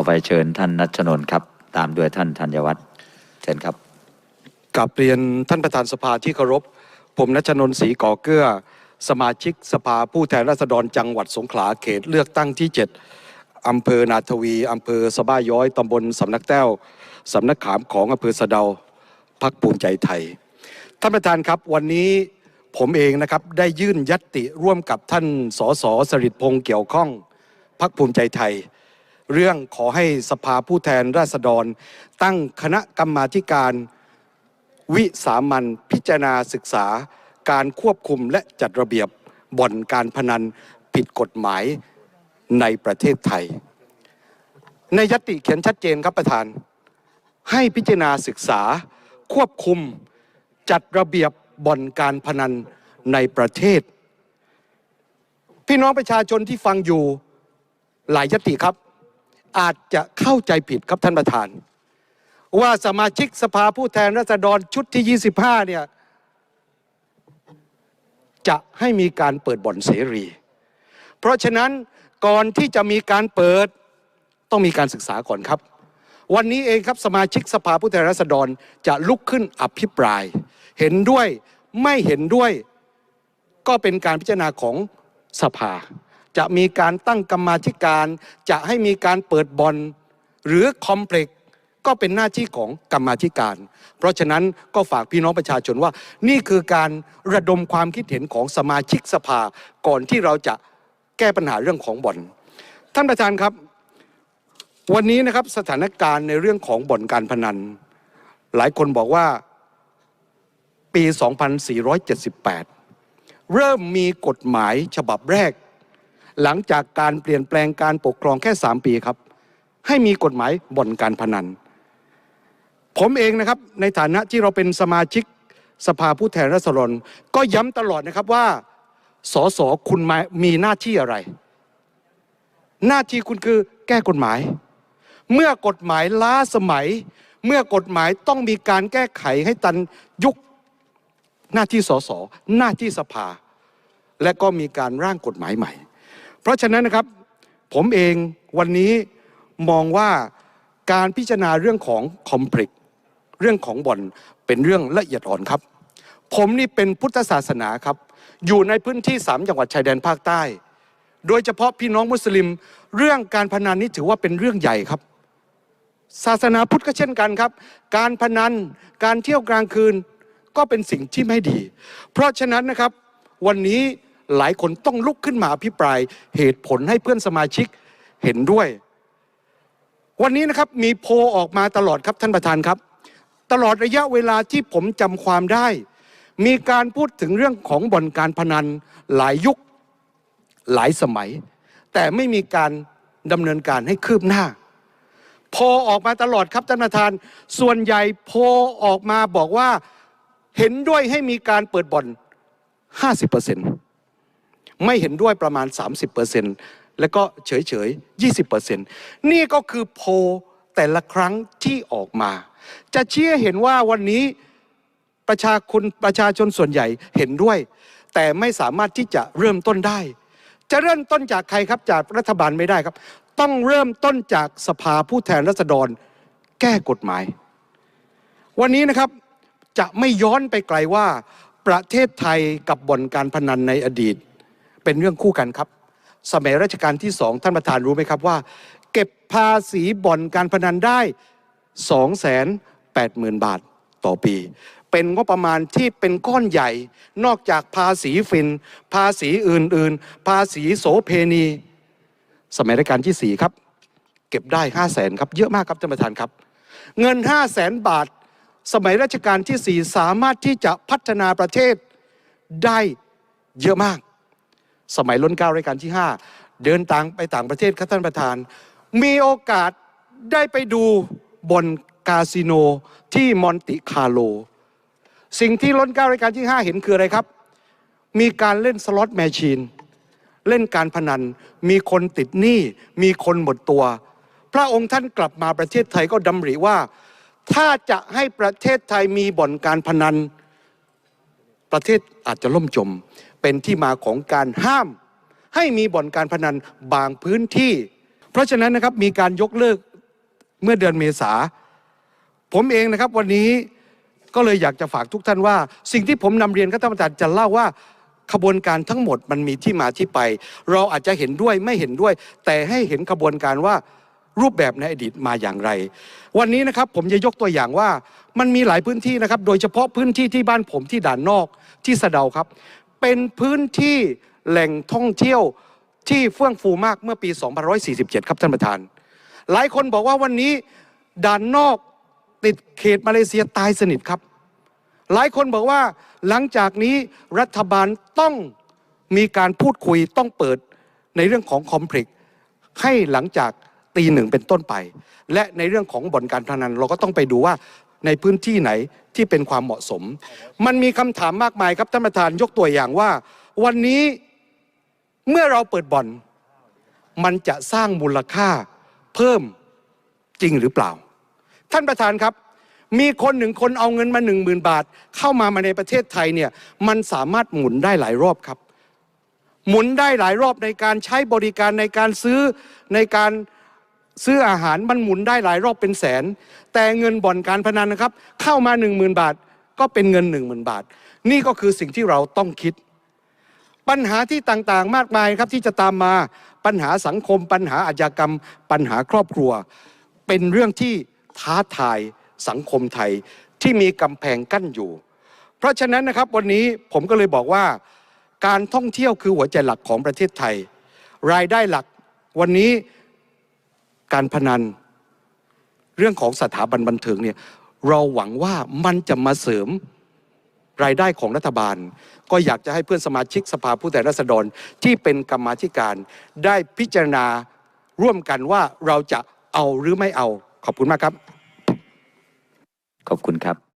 ต่อไปเชิญท่านนัชนนท์ครับ ตามด้วยท่านธัญวัฒน์เชิญครับกับเรียนท่านประธานสภาที่เคารพ ผมนัชนนท์ศรีก่อเกื้อ สมาชิกสภาผู้แทนราษฎรจังหวัดสงขลาเขตเลือกตั้งที่ 7อำเภอนาทวีอำเภอสบ้าย้อยตำบลสำนักแต้วสำนักขามของอำเภอสะเดาพักภูมิใจไทย ท่านประธานครับวันนี้ผมเองนะครับได้ยื่นยัตติร่วมกับท่านสสสริตพงษ์เกี่ยวข้องพักภูมิใจไทย เรื่องขอให้สภาผู้แทนราษฎร ตั้งคณะกรรมาการวิสามันพิจารณาศึกษา การควบคุมและจัดระเบียบบ่อนการพนันผิดกฎหมายในประเทศไทย ในยติเขียนชัดเจนครับประธาน ให้พิจารณาศึกษา ควบคุมจัดระเบียบบ่อนการพนันในประเทศ พี่น้องประชาชนที่ฟังอยู่หลายยติครับ อาจจะเข้าใจผิดครับท่านประธาน ว่าสมาชิกสภาผู้แทนราษฎรชุดที่ 25 เนี่ย จะให้มีการเปิดบ่อนเสรี เพราะฉะนั้นก่อนที่จะมีการเปิดต้องมีการศึกษาก่อนครับ วันนี้เองครับสมาชิกสภาผู้แทนราษฎรจะลุกขึ้นอภิปราย เห็นด้วยไม่เห็นด้วย ก็เป็นการพิจารณาของสภา จะมีการตั้งกรรมาธิการ จะให้มีการเปิดบอลหรือคอมเพล็กซ์ก็เป็นหน้าที่ของกรรมาธิการ เพราะฉะนั้นก็ฝากพี่น้องประชาชนว่า นี่คือการระดมความคิดเห็นของสมาชิกสภาก่อนที่เราจะแก้ปัญหาเรื่องของบ่อน ท่านประธานครับ วันนี้นะครับสถานการณ์ในเรื่องของบ่อนการพนัน หลายคนบอกว่าปี 2478 เริ่มมีกฎหมายฉบับแรก หลังจากการเปลี่ยนแปลงการปกครองแค่ 3 ปีครับ ให้มีกฎหมายบ่อนการพนัน ผมเองนะครับในฐานะที่เราเป็นสมาชิกสภาผู้แทนราษฎรก็ย้ำตลอดนะครับว่าสสคุณม,มีหน้าที่อะไร หน้าที่คุณคือแก้กฎหมาย เมื่อกฎหมายล้าสมัย เมื่อกฎหมายต้องมีการแก้ไขให้ตันยุคหน้าที่สสหน้าที่สภา และก็มีการร่างกฎหมายใหม่ ราะฉะนั้นนะครับผมเองวันนี้มองว่าการพิจารณาเรื่องของคอมเพล็กเรื่องของบ่อนเป็นเรื่องละเอียดอ่อนครับ ผมนี่เป็นพุทธศาสนาครับ อยู่ในพื้นที่สามจังหวัดชายแดนภาคใต้ โดยเฉพาะพี่น้องมุสลิม เรื่องการพนันนี่ถือว่าเป็นเรื่องใหญ่ครับ ศาสนาพุทธก็เช่นกันครับ การพนันการเที่ยวกลางคืนก็เป็นสิ่งที่ไม่ดี เพราะฉะนั้นนะครับวันนี้ หลายคนต้องลุกขึ้นมาอภิปรายเหตุผลให้เพื่อนสมาชิกเห็นด้วย วันนี้นะครับมีโพออกมาตลอดครับท่านประธานครับ ตลอดระยะเวลาที่ผมจำความได้ มีการพูดถึงเรื่องของบ่อนการพนันหลายยุคหลายสมัย แต่ไม่มีการดำเนินการให้คืบหน้าโพออกมาตลอดครับท่านประธาน ส่วนใหญ่โพออกมาบอกว่าเห็นด้วยให้มีการเปิดบ่อน 50% ไม่เห็นด้วยประมาณ 30%แล้วก็เฉยเฉย20%นี่ก็คือโพลแต่ละครั้งที่ออกมา จะเชื่อเห็นว่าวันนี้ประชาคุณประชาชนส่วนใหญ่เห็นด้วย แต่ไม่สามารถที่จะเริ่มต้นได้ จะเริ่มต้นจากใครครับจากรัฐบาลไม่ได้ครับ ต้องเริ่มต้นจากสภาผู้แทนราษฎรแก้กฎหมาย วันนี้นะครับจะไม่ย้อนไปไกลว่าประเทศไทยกับบ่อนการพนันในอดีต เป็นเรื่องคู่กันครับ สมัยรัชกาลที่สองท่านประธานรู้ไหมครับว่า เก็บภาษีบ่อนการพนันได้2 8 0 0 0 0 บาทต่อปี เป็นงบประมาณที่เป็นก้อนใหญ่ นอกจากภาษีฟิน ภาษีอื่นๆ ภาษีโสเพณี สมัยรัชกาลที่ 4 ครับ เก็บได้ 5 0 0แสนครับเยอะมากครับท่านประธานครับ เงิน 5 0 0แสนบาท สมัยรัชกาลที่ 4 สามารถที่จะพัฒนาประเทศได้เยอะมาก สมัยล้นเก้ารายการที่ 5 เดินต่างไปต่างประเทศครับท่านประธาน มีโอกาสได้ไปดูบอนคาสิโนที่มอนติคาโล สิ่งที่ล้นเก้ารายการที่ 5 เห็นคืออะไรครับ มีการเล่นสล็อตแมชชีน เล่นการพนัน มีคนติดหนี้ มีคนหมดตัว พระองค์ท่านกลับมาประเทศไทยก็ดำริว่า ถ้าจะให้ประเทศไทยมีบ่อนการพนัน ประเทศอาจจะล่มจม เป็นที่มาของการห้าม ให้มีบ่อนการพนันบางพื้นที่ เพราะฉะนั้นนะครับมีการยกเลิกเมื่อเดือนเมษาผมเองนะครับวันนี้ก็เลยอยากจะฝากทุกท่านว่า สิ่งที่ผมนำเรียนกับท่านประธานจะเล่าว่าขบวนการทั้งหมดมันมีที่มาที่ไป เราอาจจะเห็นด้วยไม่เห็นด้วย แต่ให้เห็นขบวนการว่ารูปแบบในอดีตมาอย่างไร วันนี้นะครับผมจะยกตัวอย่างว่ามันมีหลายพื้นที่นะครับ โดยเฉพาะพื้นที่ที่บ้านผมที่ด่านนอกที่สะเดาครับ เป็นพื้นที่แหล่งท่องเที่ยวที่เฟื่องฟูมากเมื่อปี2547 ครับท่านประธาน หลายคนบอกว่าวันนี้ด่านนอกติดเขตมาเลเซียตายสนิทครับ หลายคนบอกว่าหลังจากนี้รัฐบาลต้องมีการพูดคุยต้องเปิดในเรื่องของคอมเพล็กซ์ให้หลังจากตีหนึ่งเป็นต้นไป และในเรื่องของบ่อนการพนันเราก็ต้องไปดูว่า ในพื้นที่ไหนที่เป็นความเหมาะสม มันมีคำถามมากมายครับท่านประธานยกตัวอย่างว่า วันนี้เมื่อเราเปิดบ่อน มันจะสร้างมูลค่าเพิ่มจริงหรือเปล่า ท่านประธานครับ มีคนหนึ่งคนเอาเงินมาหนึ่งหมื่นบาท เข้ามามาในประเทศไทยเนี่ยมันสามารถหมุนได้หลายรอบครับ หมุนได้หลายรอบในการใช้บริการในการซื้อในการ ซื้ออาหารมันหมุนได้หลายรอบเป็นแสน แต่เงินบ่อนการพนันนะครับ เข้ามาหนึ่งหมื่นบาท ก็เป็นเงินหนึ่งหมื่นบาท นี่ก็คือสิ่งที่เราต้องคิด ปัญหาที่ต่างๆมากมายครับที่จะตามมาปัญหาสังคม ปัญหาอาชญากรรม ปัญหาครอบครัว เป็นเรื่องที่ท้าทายสังคมไทยที่มีกำแพงกั้นอยู่ เพราะฉะนั้นนะครับวันนี้ผมก็เลยบอกว่า การท่องเที่ยวคือหัวใจหลักของประเทศไทย รายได้หลักวันนี้ การพนัน เรื่องของสถาบันบันเทิงเนี่ยเราหวังว่ามันจะมาเสริมรายได้ของรัฐบาล ก็อยากจะให้เพื่อนสมาชิกสภาผู้แทนราษฎรที่เป็นกรรมาธิการ ได้พิจารณาร่วมกันว่าเราจะเอาหรือไม่เอา ขอบคุณมากครับ ขอบคุณครับ